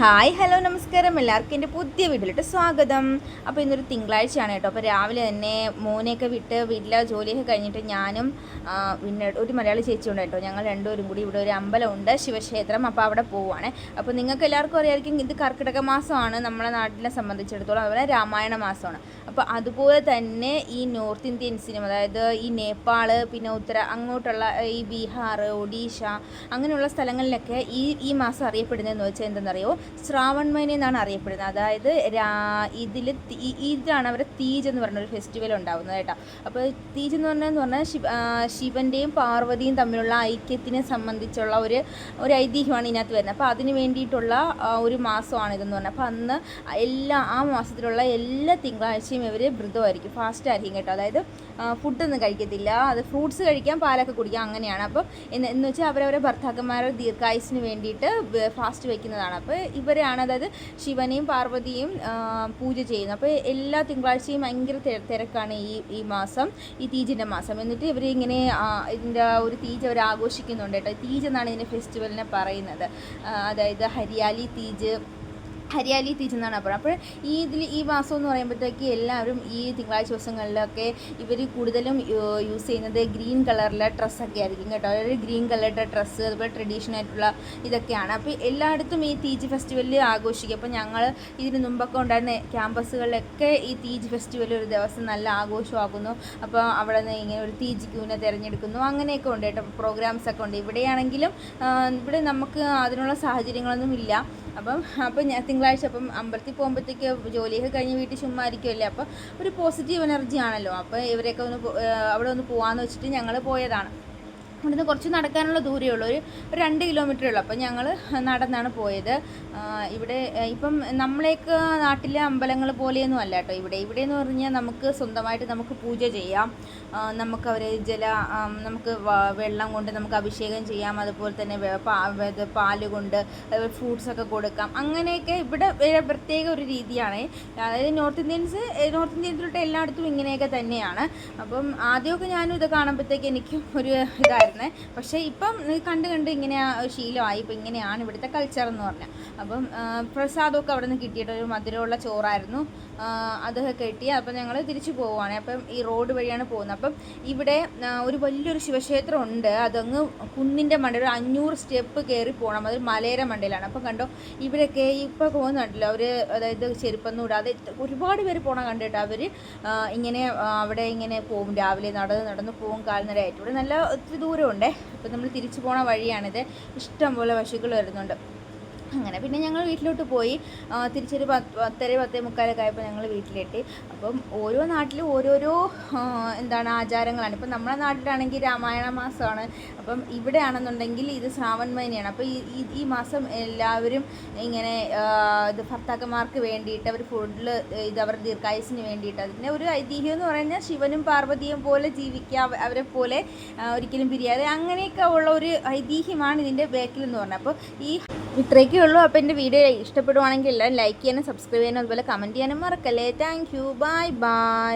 Hi hello നമസ്കാരം. എല്ലാവർക്കും എന്റെ പുതിയ വീട്ടിലോട്ട് സ്വാഗതം. അപ്പോൾ ഇന്നൊരു തിങ്കളാഴ്ചയാണ് കേട്ടോ. അപ്പോൾ രാവിലെ തന്നെ മോനെയൊക്കെ വിട്ട് വീട്ടിലെ ജോലിയൊക്കെ കഴിഞ്ഞിട്ട് ഞാനും പിന്നെ ഒരു മലയാളി ചേച്ചിയുണ്ട് കേട്ടോ. ഞങ്ങൾ രണ്ടുപേരും കൂടി ഇവിടെ ഒരു അമ്പലമുണ്ട് ശിവക്ഷേത്രം. അപ്പോൾ അവിടെ പോവുകയാണ് അപ്പോൾ നിങ്ങൾക്ക് എല്ലാവർക്കും അറിയാമായിരിക്കും ഇത് കർക്കിടക മാസമാണ്. നമ്മളെ നാട്ടിനെ സംബന്ധിച്ചിടത്തോളം അതുപോലെ രാമായണ മാസമാണ്. അപ്പോൾ അതുപോലെ തന്നെ ഈ നോർത്ത് ഇന്ത്യൻസിനും അതായത് ഈ നേപ്പാൾ പിന്നെ ഉത്തര അങ്ങോട്ടുള്ള ഈ ബീഹാർ ഒഡീഷ അങ്ങനെയുള്ള സ്ഥലങ്ങളിലൊക്കെ ഈ ഈ മാസം അറിയപ്പെടുന്നതെന്ന് വെച്ചാൽ എന്തെന്നറിയോ ശ്രാവൺ മൈന എന്നാണ് അറിയപ്പെടുന്നത്. അതായത് രാ ഇതിൽ ഇതാണ് അവരെ തീജ് എന്ന് പറഞ്ഞ ഒരു ഫെസ്റ്റിവൽ ഉണ്ടാവുന്നത് കേട്ടോ. അപ്പോൾ തീജ് എന്ന് പറഞ്ഞതെന്ന് പറഞ്ഞാൽ ശിവ ശിവന്റെയും പാർവതിയും തമ്മിലുള്ള ഐക്യത്തിനെ സംബന്ധിച്ചുള്ള ഒരു ഒരു ഐതിഹ്യമാണ് ഇതിനകത്ത് വരുന്നത്. അപ്പോൾ അതിന് വേണ്ടിയിട്ടുള്ള ഒരു മാസമാണ് ഇതെന്ന് പറഞ്ഞാൽ അപ്പോൾ അന്ന് എല്ലാ ആ മാസത്തിലുള്ള എല്ലാ തിങ്കളാഴ്ചയും ഇവർ വ്രതമായിരിക്കും. ഫാസ്റ്റ് ആയിരിക്കും കേട്ടോ. അതായത് ഫുഡൊന്നും കഴിക്കത്തില്ല. അത് ഫ്രൂട്ട്സ് കഴിക്കാം പാലൊക്കെ കുടിക്കാം അങ്ങനെയാണ്. അപ്പോൾ എന്ന് വെച്ചാൽ അവരവരെ ഭർത്താക്കന്മാരുടെ ദീർഘായുസിന് വേണ്ടിയിട്ട് ഫാസ്റ്റ് വയ്ക്കുന്നതാണ് അപ്പോൾ ഇവരാണ് അതായത് ശിവനെയും പാർവതിയും പൂജ ചെയ്യുന്നത്. അപ്പോൾ എല്ലാ തിങ്കളാഴ്ചയും ഭയങ്കര തിരക്കാണ് ഈ ഈ മാസം ഈ തീജിന്റെ മാസം. എന്നിട്ട് ഇവർ ഇങ്ങനെ ഇതിന്റെ ഒരു തീജ് അവർ ആഘോഷിക്കുന്നുണ്ട് കേട്ടോ. തീജ് എന്നാണ് ഇതിന്റെ ഫെസ്റ്റിവലിനെ പറയുന്നത്. അതായത് ഹരിയാലി തീജ് ഹരിയാലി എന്നാണ് പറയുന്നത് അപ്പോൾ ഈ ഇതിൽ ഈ മാസം എന്ന് പറയുമ്പോഴത്തേക്ക് എല്ലാവരും ഈ തിങ്കളാഴ്ച ദിവസങ്ങളിലൊക്കെ ഇവർ കൂടുതലും യൂസ് ചെയ്യുന്നത് ഗ്രീൻ കളറിലെ ഡ്രസ്സൊക്കെ ആയിരിക്കും കേട്ടോ. അതായത് ഗ്രീൻ കളറുടെ ഡ്രസ്സ് അതുപോലെ ട്രഡീഷണൽ ആയിട്ടുള്ള ഇതൊക്കെയാണ്. അപ്പോൾ എല്ലായിടത്തും ഈ തീജ് ഫെസ്റ്റിവലിൽ ആഘോഷിക്കും. അപ്പോൾ ഞങ്ങൾ ഇതിന് മുമ്പൊക്കെ ഉണ്ടായിരുന്ന ക്യാമ്പസുകളിലൊക്കെ ഈ തീജ് ഫെസ്റ്റിവൽ ഒരു ദിവസം നല്ല ആഘോഷമാക്കുന്നു അപ്പോൾ അവിടെ നിന്ന് ഇങ്ങനെ ഒരു തീജ് ക്യൂനെ തിരഞ്ഞെടുക്കുന്നു. അങ്ങനെയൊക്കെ ഉണ്ട് കേട്ടോ. പ്രോഗ്രാംസ് ഒക്കെ ഉണ്ട്. ഇവിടെയാണെങ്കിലും ഇവിടെ നമുക്ക് അതിനുള്ള സാഹചര്യങ്ങളൊന്നും ഇല്ല. അപ്പം അപ്പം ഞാൻ തിങ്കളാഴ്ച അപ്പം അമ്പലത്തിൽ പോകുമ്പോഴത്തേക്ക് ജോലിയൊക്കെ കഴിഞ്ഞ് വീട്ടിൽ ചുമ്മാ ഇരിക്കുമല്ലേ അപ്പോൾ ഒരു പോസിറ്റീവ് എനർജി ആണല്ലോ. അപ്പോൾ ഇവരെയൊക്കെ ഒന്ന് അവിടെ ഒന്ന് പോകാമെന്ന് വെച്ചിട്ട് ഞങ്ങൾ പോയതാണ്. ഇവിടുന്ന് കുറച്ച് നടക്കാനുള്ള ദൂരമേ ഉള്ളൂ. ഒരു രണ്ട് കിലോമീറ്റർ ഉള്ളൂ. അപ്പം ഞങ്ങൾ നടന്നാണ് പോയത്. ഇവിടെ ഇപ്പം നമ്മളെയൊക്കെ നാട്ടിലെ അമ്പലങ്ങൾ പോലെയൊന്നും അല്ല കേട്ടോ ഇവിടെ. ഇവിടെ എന്ന് പറഞ്ഞാൽ നമുക്ക് സ്വന്തമായിട്ട് നമുക്ക് പൂജ ചെയ്യാം. നമുക്ക് അവരെ ജല നമുക്ക് വെള്ളം കൊണ്ട് നമുക്ക് അഭിഷേകം ചെയ്യാം. അതുപോലെ തന്നെ പാൽ കൊണ്ട് ഫ്രൂട്ട്സ് ഒക്കെ കൊടുക്കാം. അങ്ങനെയൊക്കെ ഇവിടെ പ്രത്യേക ഒരു രീതിയാണ്. അതായത് നോർത്ത് ഇന്ത്യൻസ് നോർത്ത് ഇന്ത്യൻസിലോട്ട് എല്ലായിടത്തും ഇങ്ങനെയൊക്കെ തന്നെയാണ്. അപ്പം ആദ്യമൊക്കെ ഞാനും ഇത് കാണുമ്പോഴത്തേക്ക് എനിക്കും ഒരു ഇതായിരുന്നേ. പക്ഷേ ഇപ്പം കണ്ട് കണ്ട് ഇങ്ങനെ ശീലമായി. ഇപ്പം ഇങ്ങനെയാണ് ഇവിടുത്തെ കൾച്ചർ എന്ന് പറഞ്ഞാൽ അപ്പം പ്രസാദമൊക്കെ അവിടെ നിന്ന് കിട്ടിയിട്ട് ഒരു മധുരമുള്ള ചോറായിരുന്നു. അതൊക്കെ കിട്ടി. അപ്പം ഞങ്ങൾ തിരിച്ചു പോവുകയാണ് അപ്പം ഈ റോഡ് വഴിയാണ് പോകുന്നത്. അപ്പം ഇവിടെ ഒരു വലിയൊരു ശിവക്ഷേത്രം ഉണ്ട്. അതങ്ങ് കുന്നിന്റെ മണ്ടയിൽ ഒരു അഞ്ഞൂറ് സ്റ്റെപ്പ് കയറി പോകണം അതൊരു മലയുടെ മണ്ടയിലാണ്. അപ്പം കണ്ടോ ഇവിടെയൊക്കെ ഇപ്പോൾ പോകുന്നുണ്ടല്ലോ. അവർ അതായത് ചെരുപ്പൊന്നും ഇടാതെ ഒരുപാട് പേര് പോകണം കണ്ടിട്ട് അവർ ഇങ്ങനെ അവിടെ ഇങ്ങനെ പോകും രാവിലെ നടന്ന് നടന്ന് പോകും കാൽനടയായിട്ട് ഇവിടെ നല്ല ഒത്തിരി ദൂരമുണ്ടേ. അപ്പോൾ നമ്മൾ തിരിച്ചു പോണ വഴിയാണിത്. ഇഷ്ടംപോലെ പശുക്കൾ വരുന്നുണ്ട്. അങ്ങനെ. പിന്നെ ഞങ്ങൾ വീട്ടിലോട്ട് പോയി തിരിച്ചൊരു പത്ത് പത്തര പത്തേ മുക്കാലൊക്കെ ആയപ്പോൾ ഞങ്ങൾ വീട്ടിലെത്തി. അപ്പം ഓരോ നാട്ടിലും ഓരോരോ എന്താണ് ആചാരങ്ങളാണ്. ഇപ്പം നമ്മുടെ നാട്ടിലാണെങ്കിൽ രാമായണ മാസമാണ്. അപ്പം ഇവിടെയാണെന്നുണ്ടെങ്കിൽ ഇത് ശ്രാവൺ മൈനയാണ് അപ്പോൾ ഈ ഈ- മാസം എല്ലാവരും ഇങ്ങനെ ഇത് ഭർത്താക്കന്മാർക്ക് വേണ്ടിയിട്ട് അവർ ഫുഡിൽ ഇത് അവർ ദീർഘായുസിന് വേണ്ടിയിട്ട് അതിന്റെ ഒരു ഐതിഹ്യം എന്ന് പറഞ്ഞാൽ ശിവനും പാർവതിയും പോലെ ജീവിക്കുക അവരെ പോലെ ഒരിക്കലും പിരിയാതെ അങ്ങനെയൊക്കെ ഉള്ള ഒരു ഐതിഹ്യമാണ് ഇതിന്റെ ബാക്കിൽ എന്ന് പറഞ്ഞത്. അപ്പോൾ ഈ ഇത്രയൊക്കെ ഉള്ളൂ. അപ്പോൾ എന്റെ വീഡിയോ ഇഷ്ടപ്പെടുവാണെങ്കിൽ എല്ലാവരും ലൈക്ക് ചെയ്യാനും സബ്സ്ക്രൈബ് ചെയ്യാനും അതുപോലെ കമന്റ് ചെയ്യാനും മറക്കല്ലേ. Thank you bye bye